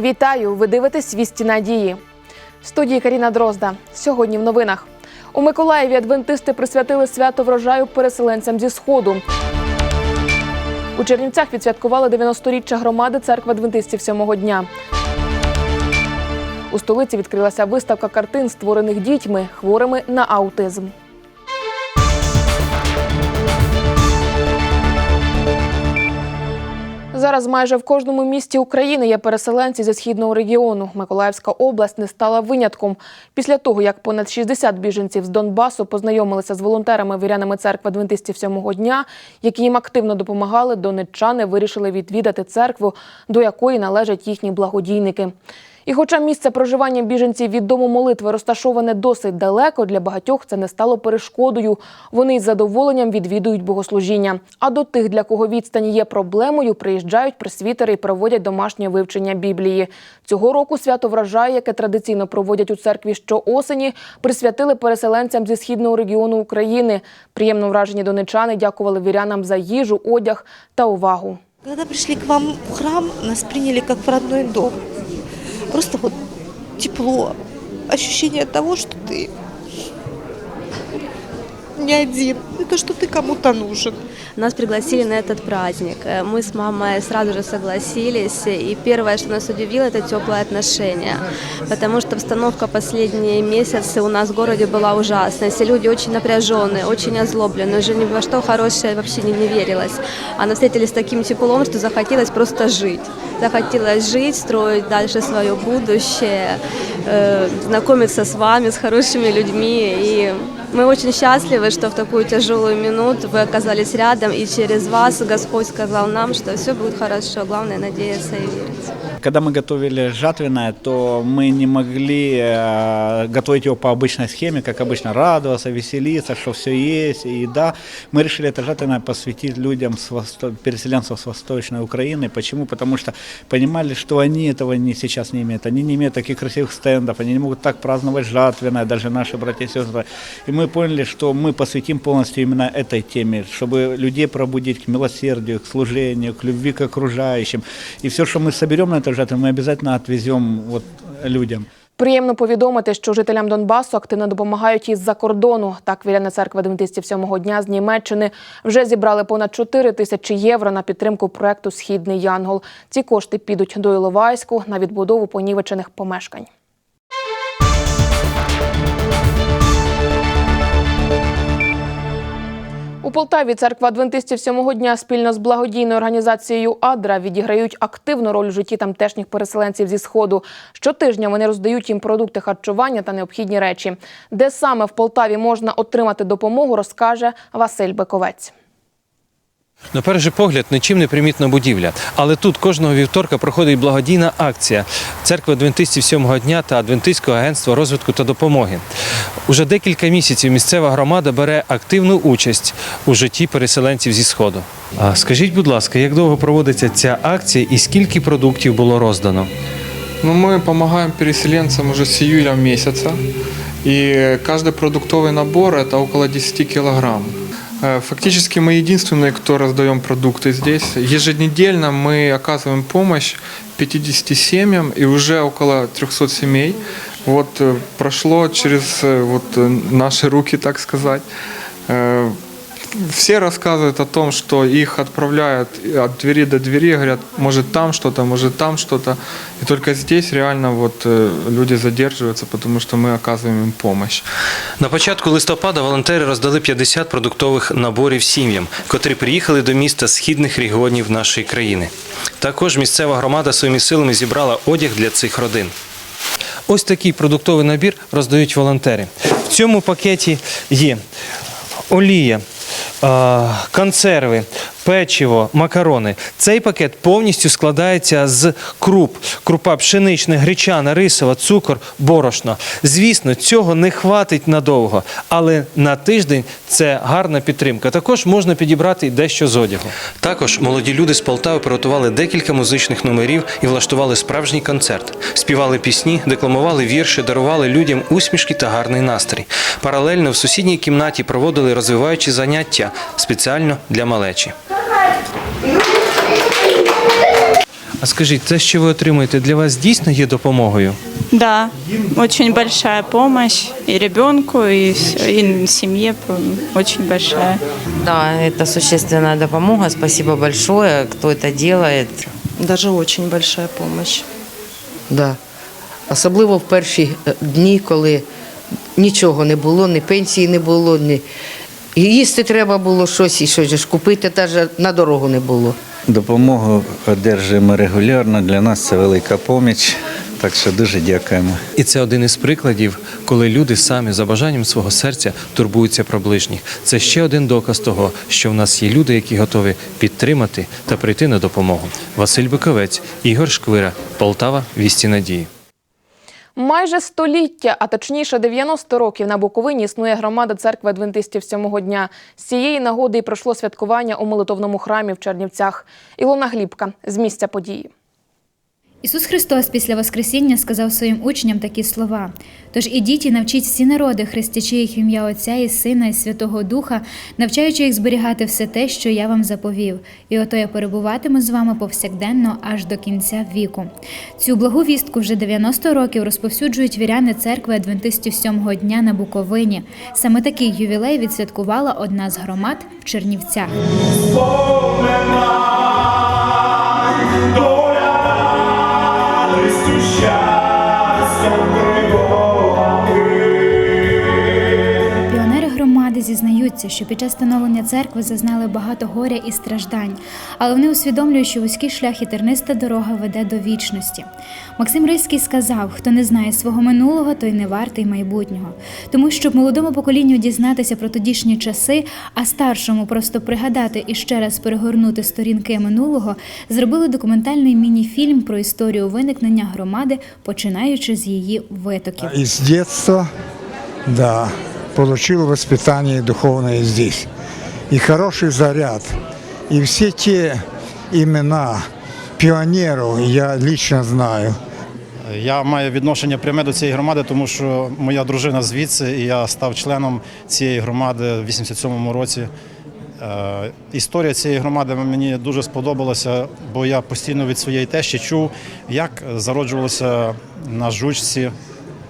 Вітаю! Ви дивитесь «Вісті надії. Студії Каріна Дрозда. Сьогодні в новинах. У Миколаєві адвентисти присвятили свято врожаю переселенцям зі сходу. У Чернівцях відсвяткували 90-річчя громади церкви адвентистів сьомого дня. У столиці відкрилася виставка картин, створених дітьми, хворими на аутизм. Зараз майже в кожному місті України є переселенці зі східного регіону. Миколаївська область не стала винятком. Після того, як понад 60 біженців з Донбасу познайомилися з волонтерами вірянами церкви адвентистів сьомого дня, які їм активно допомагали, донеччани вирішили відвідати церкву, до якої належать їхні благодійники. І хоча місце проживання біженців від дому молитви розташоване досить далеко, для багатьох це не стало перешкодою. Вони із задоволенням відвідують богослужіння. А до тих, для кого відстань є проблемою, приїжджають пресвітери і проводять домашнє вивчення Біблії. Цього року свято врожаю, яке традиційно проводять у церкві щоосені, присвятили переселенцям зі східного регіону України. Приємно вражені донечани дякували вірянам за їжу, одяг та увагу. Когда пришли к вам в храм, нас приняли как в родной дом. Просто вот тепло, ощущение того, что ты не один, это что ты кому-то нужен Нас пригласили на этот праздник. Э, Мы с мамой сразу же согласились. И первое, что нас удивило, это теплое отношение. Потому что обстановка последние месяцы у нас в городе была ужасная. Все люди очень напряженные, очень озлобленные. Уже ни во что хорошее вообще не, не верилось. А нас встретили с таким теплом, что захотелось просто жить. Захотелось жить, строить дальше свое будущее, э, знакомиться с вами, с хорошими людьми. И мы очень счастливы, что в такую тяжелую минуту вы оказались рядом, и через вас Господь сказал нам, что все будет хорошо. Главное надеяться и верить. Когда мы готовили жатвенное, то мы не могли э, готовить его по обычной схеме, как обычно, радоваться, веселиться, что все есть, и да, мы решили это жатвенное посвятить людям, с восто... переселенцам с Восточной Украины. Почему? Потому что понимали, что они этого не, сейчас не имеют. Они не имеют таких красивых стендов, они не могут так праздновать жатвенное, даже наши братья и сестры. И мы поняли, что мы посвятим полностью именно этой теме, чтобы людей пробудить к милосердию, к служению, к любви к окружающим. И все, что мы соберем на это жатву, мы обязательно отвезем вот людям. Приємно повідомити, що жителям Донбасу активно допомагають із-за кордону. Так, віряна церква адвентистів сьомого дня з Німеччини вже зібрали понад 4 тисячі євро на підтримку проекту Східний Янгол. Ці кошти підуть до Іловайську на відбудову понівечених помешкань. У Полтаві церква адвентистів сьомого дня спільно з благодійною організацією Адра відіграють активну роль у житті тамтешніх переселенців зі сходу. Щотижня вони роздають їм продукти харчування та необхідні речі. Де саме в Полтаві можна отримати допомогу, розкаже Василь Бековець. На перший погляд нічим не примітна будівля, але тут кожного вівторка проходить благодійна акція церкви адвентистів сьомого дня та Адвентистського агентства розвитку та допомоги. Уже декілька місяців місцева громада бере активну участь у житті переселенців зі сходу. А скажіть, будь ласка, як довго проводиться ця акція і скільки продуктів було роздано? Ну, мы помогаем переселенцам уже с июля месяца. И каждый продуктовый набор – это около 10 килограмм. Э, Фактически мы единственные, кто раздаем продукты здесь. Еженедельно мы оказываем помощь 50 семьям и уже около 300 семей. Вот э, прошло через э, вот, э, наши руки, так сказать. Э, все рассказывают о том, что их отправляют от двери до двери, говорят, может там что-то, может там что-то. И только здесь реально вот э, люди задерживаются, потому что мы оказываем им помощь. На початку листопада волонтери роздали 50 продуктових наборів сім'ям, котрі приїхали до міста східних регіонів нашої країни. Також місцева громада своїми силами зібрала одяг для цих родин. Ось такий продуктовий набір роздають волонтери. В цьому пакеті є олія, е, консерви, печиво, макарони. Цей пакет повністю складається з круп: крупа пшенична, гречана, рисова, цукор, борошно. Звісно, цього не хватить надовго, але на тиждень це гарна підтримка. Також можна підібрати дещо з одягу. Також молоді люди з Полтави приготували декілька музичних номерів і влаштували справжній концерт. Співали пісні, декламували вірші, дарували людям усмішки та гарний настрій. Паралельно в сусідній кімнаті проводили розвиваючі заняття спеціально для малечі. А скажіть, те, що ви отримуєте, для вас дійсно є допомогою? Да, очень большая помощь и ребенку, и, и семье очень большая. Да, это существенная допомога. Спасибо большое, кто это делает. Даже очень большая помощь. Да. Особливо в перші е, дні, коли нічого не було, ні пенсії не було, ні і їсти треба було щось, і щось ж купити навіть на дорогу не було. Допомогу одержуємо регулярно. Для нас це велика поміч. Так що дуже дякуємо. І це один із прикладів, коли люди самі за бажанням свого серця турбуються про ближніх. Це ще один доказ того, що в нас є люди, які готові підтримати та прийти на допомогу. Василь Биковець, Ігор Шквира, Полтава, Вісті Надії. Майже століття, а точніше 90 років на Буковині існує громада церкви адвентистів сьомого дня. З цієї нагоди і пройшло святкування у молитовному храмі в Чернівцях. Ілона Глібка з місця події. Ісус Христос після Воскресіння сказав своїм учням такі слова: Тож ідіть і навчіть всі народи, хрестячи їх в ім'я Отця і Сина і Святого Духа, навчаючи їх зберігати все те, що я вам заповів. І ото я перебуватиму з вами повсякденно аж до кінця віку. Цю благу вістку вже 90 років розповсюджують віряни церкви адвентистів сьомого дня на Буковині. Саме такий ювілей відсвяткувала одна з громад в Чернівцях. so good. Зізнаються, що під час становлення церкви зазнали багато горя і страждань, але вони усвідомлюють, що вузький шлях і терниста дорога веде до вічності. Максим Рильський сказав: хто не знає свого минулого, той не вартий майбутнього. Тому щоб молодому поколінню дізнатися про тодішні часи, а старшому просто пригадати і ще раз перегорнути сторінки минулого, зробили документальний міні-фільм про історію виникнення громади, починаючи з її витоків. Из детства, да, получил воспитание духовное здесь. И хороший заряд. И все те имена пионеров я лично знаю. Я маю відношення пряме до цієї громади, тому що моя дружина звідси, і я став членом цієї громади в 87-му році. Е, Історія цієї громади мені дуже сподобалася, бо я постійно від своєї тещі чув, як зароджувалася на жучці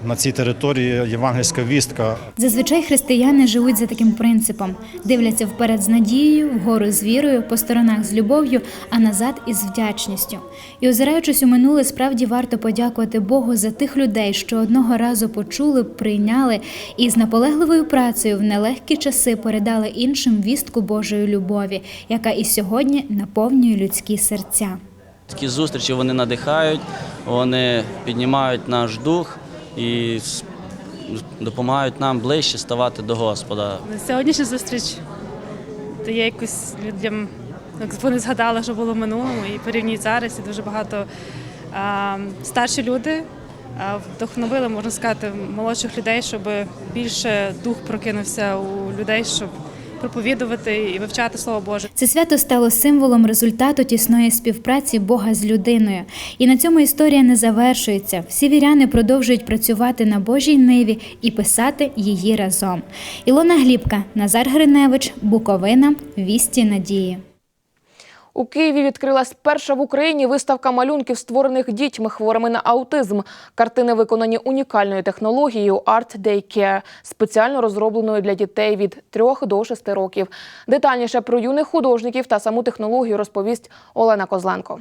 на цій території євангельська вістка. Зазвичай християни живуть за таким принципом: дивляться вперед з надією, вгору з вірою, по сторонах з любов'ю, а назад із вдячністю. І озираючись у минуле, справді варто подякувати Богу за тих людей, що одного разу почули, прийняли і з наполегливою працею в нелегкі часи передали іншим вістку Божої любові, яка і сьогодні наповнює людські серця. Такі зустрічі вони надихають, вони піднімають наш дух і допомагають нам ближче ставати до Господа. Сьогоднішня зустріч дає якось людям, як вони згадали, що було в минулому, і порівнюють зараз, і дуже багато а, старші люди вдохновили, можна сказати, молодших людей, щоб більше дух прокинувся у людей, щоб проповідувати і вивчати Слово Боже. Це свято стало символом результату тісної співпраці Бога з людиною. І на цьому історія не завершується. Всі віряни продовжують працювати на Божій ниві і писати її разом. Ілона Глібка, Назар Гриневич, Буковина, Вісті Надії. У Києві відкрилась перша в Україні виставка малюнків, створених дітьми хворими на аутизм. Картини виконані унікальною технологією Art Day Care, спеціально розробленою для дітей від 3 до 6 років. Детальніше про юних художників та саму технологію розповість Олена Козленко.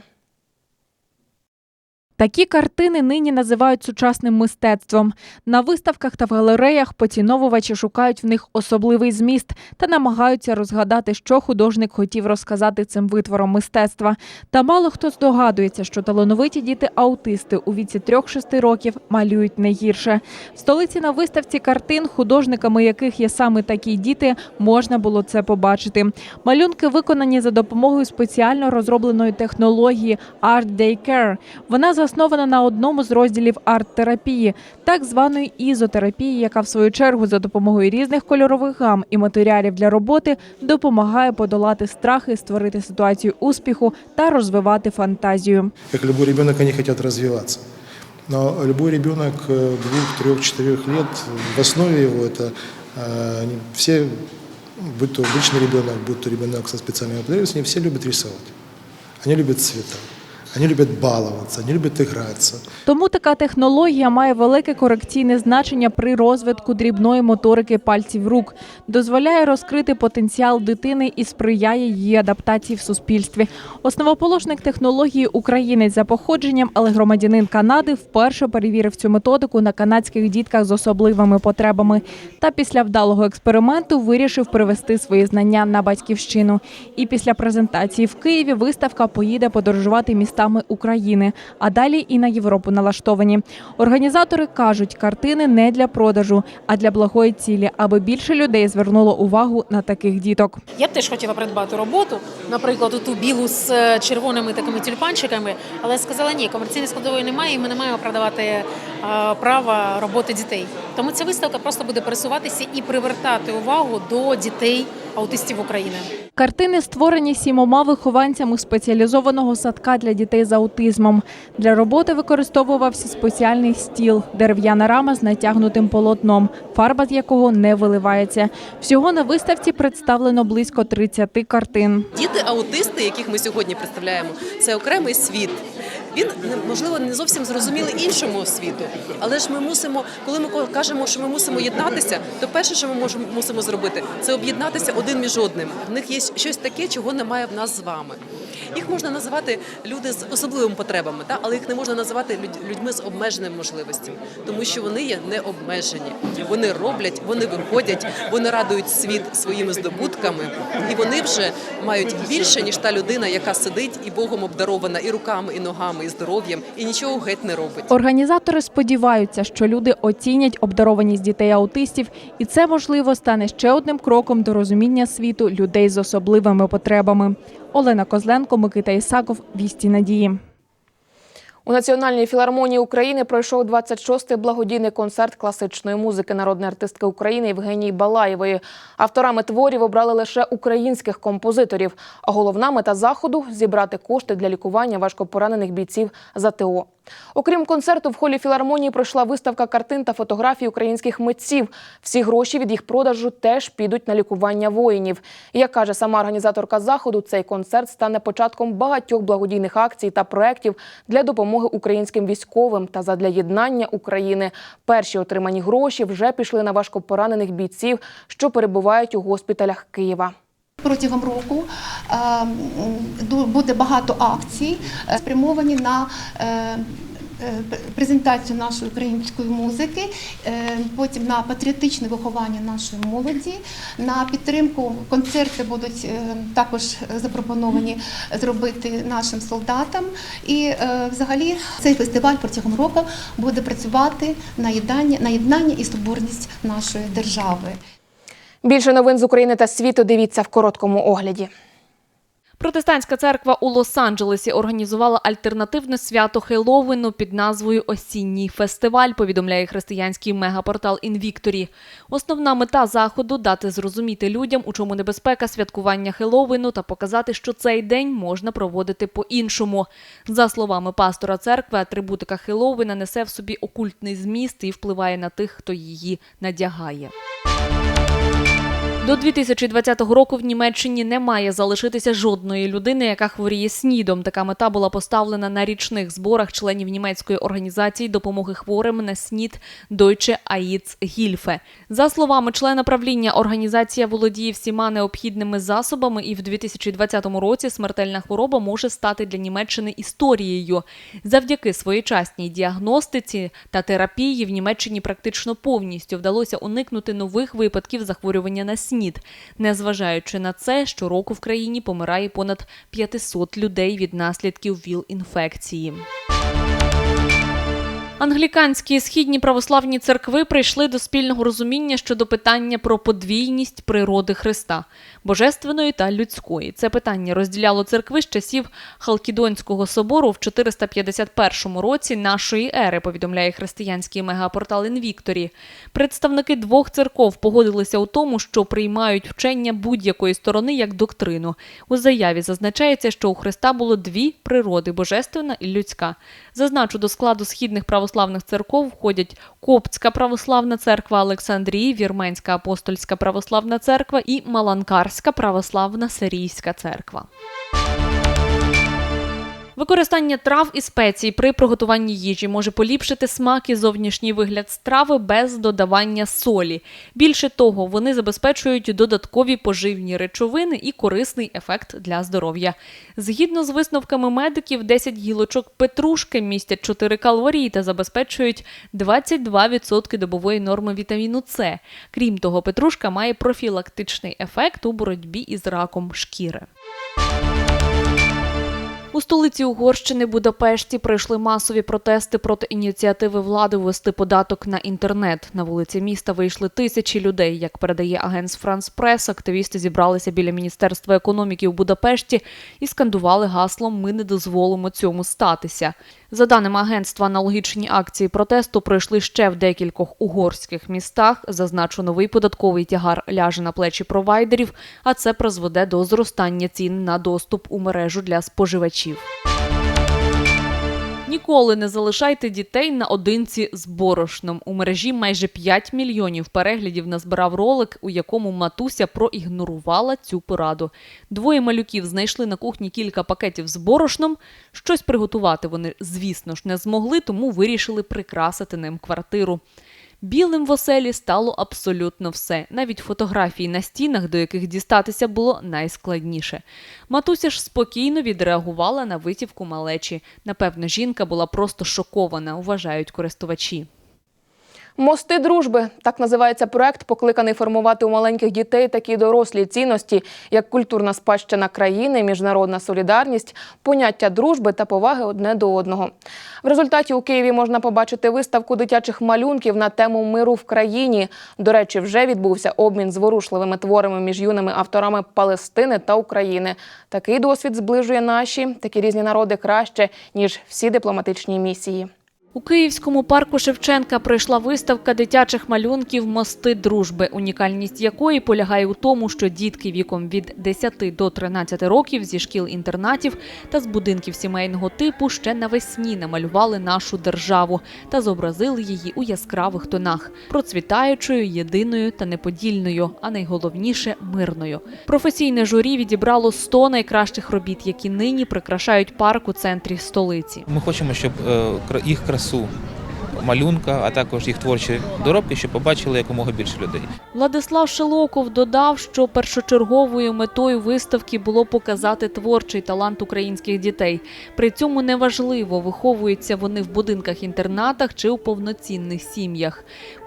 Такі картини нині називають сучасним мистецтвом. На виставках та в галереях поціновувачі шукають в них особливий зміст та намагаються розгадати, що художник хотів розказати цим витвором мистецтва. Та мало хто здогадується, що талановиті діти-аутисти у віці 3-6 років малюють не гірше. В столиці на виставці картин, художниками яких є саме такі діти, можна було це побачити. Малюнки виконані за допомогою спеціально розробленої технології Art Day Care. Вона заснована на одному з розділів арт-терапії, так званої ізотерапії, яка в свою чергу за допомогою різних кольорових гам і матеріалів для роботи допомагає подолати страхи, створити ситуацію успіху та розвивати фантазію. Как любой ребенок, они хотят развиваться. Но любой ребенок э, двух, трех, четырех лет, в основе его это э, они все, будь то обычный ребенок, будь то ребенок со специальными потребностями, все любят рисовать. Они любят цвета. Они любят баловаться, они любят играться. Тому така технологія має велике корекційне значення при розвитку дрібної моторики пальців рук, дозволяє розкрити потенціал дитини і сприяє її адаптації в суспільстві. Основоположник технології українець за походженням, але громадянин Канади вперше перевірив цю методику на канадських дітках з особливими потребами. Та після вдалого експерименту вирішив привезти свої знання на батьківщину. І після презентації в Києві виставка поїде подорожувати містами України, а далі і на Європу налаштовані. Організатори кажуть, картини не для продажу, а для благої цілі, аби більше людей звернуло увагу на таких діток. Я б теж хотіла придбати роботу, наприклад, ту білу з е, червоними такими тюльпанчиками, але сказала ні, комерційної складової немає, і ми не маємо продавати е, права роботи дітей. Тому ця виставка просто буде пересуватися і привертати увагу до дітей аутистів України. Картини створені сімома вихованцями спеціалізованого садка для дітей з аутизмом. Для роботи використовувався спеціальний стіл, дерев'яна рама з натягнутим полотном, фарба з якого не виливається. Всього на виставці представлено близько 30 картин. Діти аутисти, яких ми сьогодні представляємо, це окремий світ. Він можливо не зовсім зрозумілий іншому світу, але ж ми мусимо, коли ми кажемо, що ми мусимо єднатися, то перше, що ми можемо мусимо зробити, це об'єднатися один між одним. В них є щось таке, чого немає в нас з вами. Їх можна називати люди з особливими потребами, та але їх не можна називати людь- людьми з обмеженими можливостями, тому що вони є не обмежені. Вони роблять, вони виходять, вони радують світ своїми здобутками, і вони вже мають більше ніж та людина, яка сидить і Богом обдарована і руками, і ногами, і здоров'ям, і нічого геть не робить. Організатори сподіваються, що люди оцінять обдарованість дітей аутистів, і це можливо стане ще одним кроком до розуміння світу людей з особливими потребами. Олена Козленко, Микита Ісаков, Вісті Надії. У Національній філармонії України пройшов 26-й благодійний концерт класичної музики народної артистки України Євгенії Балаєвої. Авторами творів обрали лише українських композиторів. А головна мета заходу зібрати кошти для лікування важкопоранених бійців з АТО. Окрім концерту, в холі філармонії пройшла виставка картин та фотографій українських митців. Всі гроші від їх продажу теж підуть на лікування воїнів. Як каже сама організаторка заходу, цей концерт стане початком багатьох благодійних акцій та проєктів для допомоги українським військовим та задля єднання України. Перші отримані гроші вже пішли на важкопоранених бійців, що перебувають у госпіталях Києва. Протягом року е, буде багато акцій, е, спрямовані на е, презентацію нашої української музики, потім на патріотичне виховання нашої молоді, на підтримку концерти будуть також запропоновані зробити нашим солдатам. І взагалі цей фестиваль протягом року буде працювати на єднання, на єднання і соборність нашої держави. Більше новин з України та світу дивіться в короткому огляді. Протестантська церква у Лос-Анджелесі організувала альтернативне свято Хеллоуіну під назвою Осінній фестиваль, повідомляє християнський мегапортал Інвікторі. Основна мета заходу дати зрозуміти людям, у чому небезпека святкування Хеллоуіну та показати, що цей день можна проводити по-іншому. За словами пастора церкви, атрибутика Хеллоуіна несе в собі окультний зміст і впливає на тих, хто її надягає. До 2020 року в Німеччині не має залишитися жодної людини, яка хворіє снідом. Така мета була поставлена на річних зборах членів німецької організації допомоги хворим на снід Deutsche Hilfe. За словами члена правління, організація володіє всіма необхідними засобами, і в 2020 році смертельна хвороба може стати для Німеччини історією. Завдяки своєчасній діагностиці та терапії в Німеччині практично повністю вдалося уникнути нових випадків захворювання на снід. Незважаючи на це, щороку в країні помирає понад 500 людей від наслідків ВІЛ-інфекції. Англіканські і східні православні церкви прийшли до спільного розуміння щодо питання про подвійність природи Христа божественної та людської. Це питання розділяло церкви з часів Халкідонського собору в 451 році нашої ери. Повідомляє християнський мегапортал Інвікторі. Представники двох церков погодилися у тому, що приймають вчення будь-якої сторони як доктрину. У заяві зазначається, що у Христа було дві природи божественна і людська. Зазначу, до складу східних православних церков входять Коптська православна церква Олександрії, Вірменська апостольська православна церква і Маланкарська православна сирійська церква. Використання трав і спецій при приготуванні їжі може поліпшити смак і зовнішній вигляд страви без додавання солі. Більше того, вони забезпечують додаткові поживні речовини і корисний ефект для здоров'я. Згідно з висновками медиків, 10 гілочок петрушки містять 4 калорії та забезпечують 22% добової норми вітаміну С. Крім того, петрушка має профілактичний ефект у боротьбі із раком шкіри. У столиці Угорщини Будапешті пройшли масові протести проти ініціативи влади ввести податок на інтернет. На вулиці міста вийшли тисячі людей. Як передає агент Франс Прес, активісти зібралися біля міністерства економіки у Будапешті і скандували гаслом Ми не дозволимо цьому статися. За даними агентства, аналогічні акції протесту пройшли ще в декількох угорських містах. Зазначу, новий податковий тягар ляже на плечі провайдерів, а це призведе до зростання цін на доступ у мережу для споживачів. Ніколи не залишайте дітей наодинці з борошном. У мережі майже 5 мільйонів переглядів назбирав ролик, у якому матуся проігнорувала цю пораду. Двоє малюків знайшли на кухні кілька пакетів з борошном. Щось приготувати вони, звісно ж, не змогли, тому вирішили прикрасити ним квартиру. Білим в оселі стало абсолютно все, навіть фотографії на стінах, до яких дістатися було найскладніше. Матуся ж спокійно відреагувала на витівку малечі. Напевно, жінка була просто шокована, вважають користувачі. Мости дружби так називається проект, покликаний формувати у маленьких дітей такі дорослі цінності, як культурна спадщина країни, міжнародна солідарність, поняття дружби та поваги одне до одного. В результаті у Києві можна побачити виставку дитячих малюнків на тему миру в країні. До речі, вже відбувся обмін зворушливими творами між юними авторами Палестини та України. Такий досвід зближує наші такі різні народи краще ніж всі дипломатичні місії. У Київському парку Шевченка пройшла виставка дитячих малюнків Мости дружби, унікальність якої полягає у тому, що дітки віком від 10 до 13 років зі шкіл-інтернатів та з будинків сімейного типу ще навесні намалювали нашу державу та зобразили її у яскравих тонах процвітаючою, єдиною та неподільною, а найголовніше мирною. Професійне журі відібрало 100 найкращих робіт, які нині прикрашають парк у центрі столиці. Ми хочемо, щоб е, їх красу малюнка, а також їх творчі доробки, щоб побачили якомога більше людей. Владислав Шилоков додав, що першочерговою метою виставки було показати творчий талант українських дітей. При цьому неважливо, виховуються вони в будинках-інтернатах чи у повноцінних сім'ях.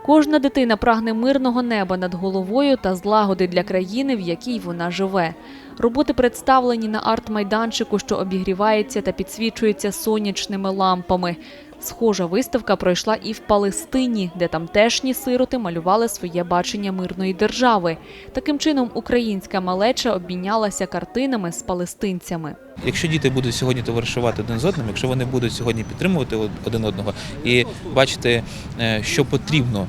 Кожна дитина прагне мирного неба над головою та злагоди для країни, в якій вона живе. Роботи представлені на арт-майданчику, що обігрівається та підсвічується сонячними лампами. Схожа виставка пройшла і в Палестині, де тамтешні сироти малювали своє бачення мирної держави. Таким чином, українська малеча обмінялася картинами з палестинцями. Якщо діти будуть сьогодні товаришувати один з одним, якщо вони будуть сьогодні підтримувати один одного і бачити, е, що потрібно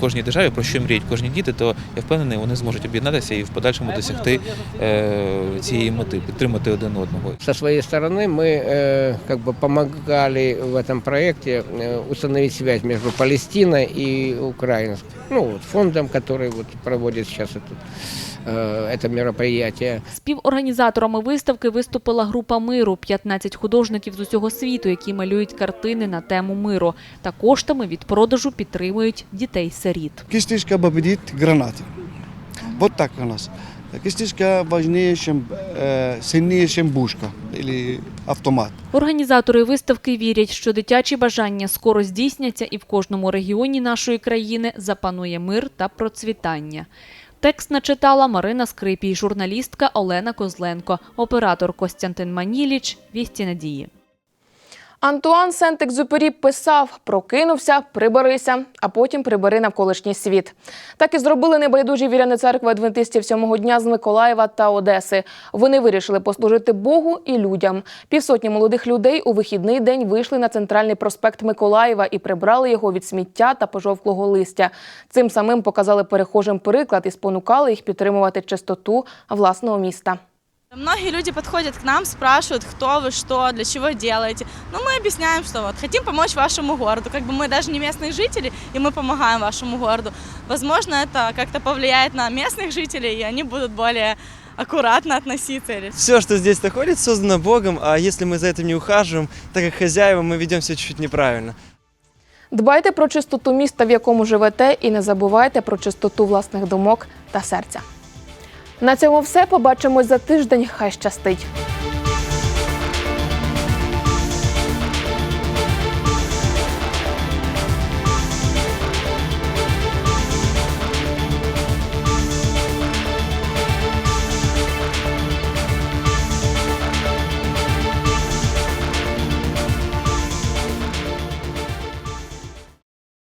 кожній державі, про що мріють кожні діти, то я впевнений, вони зможуть об'єднатися і в подальшому досягти е, цієї мети, підтримати один одного. Со своей стороны мы э, как бы помогали в этом проекте э, установить связь между Палестиной и Украиной. Ну, вот, фондом, который вот проводит сейчас этот, э, это мероприятие. Співорганізаторами виставки виступила група миру 15 художників з усього світу, які малюють картини на тему миру. Та коштами від продажу підтримують дітей-сиріт. Кисточка победит гранаты. Вот так у нас. Чем, э, сильнее, чем бушка или автомат. Організатори виставки вірять, що дитячі бажання скоро здійсняться і в кожному регіоні нашої країни запанує мир та процвітання. Текст начитала Марина Скрипій, журналістка Олена Козленко, оператор Костянтин Маніліч. Вісті надії. Антуан Сент-Екзюпері писав: прокинувся, приберися, а потім прибери навколишній світ. Так і зробили небайдужі віряни церкви адвентистів сьомого дня з Миколаєва та Одеси. Вони вирішили послужити Богу і людям. Півсотні молодих людей у вихідний день вийшли на центральний проспект Миколаєва і прибрали його від сміття та пожовклого листя. Цим самим показали перехожим приклад і спонукали їх підтримувати чистоту власного міста. Многие люди подходят к нам, спрашивают, кто вы, что, для чего делаете. Но мы объясняем, что вот хотим помочь вашему городу. Как бы мы даже не местные жители, и мы помогаем вашему городу. Возможно, это как-то повлияет на местных жителей, и они будут более аккуратно относиться. Или... Все, что здесь находится, создано Богом, а если мы за этим не ухаживаем, так как хозяева, мы ведем себя чуть-чуть неправильно. Дбайте про чистоту міста, в якому живете, і не забувайте про чистоту власних думок та серця. На цьому все. Побачимось за тиждень. Хай щастить!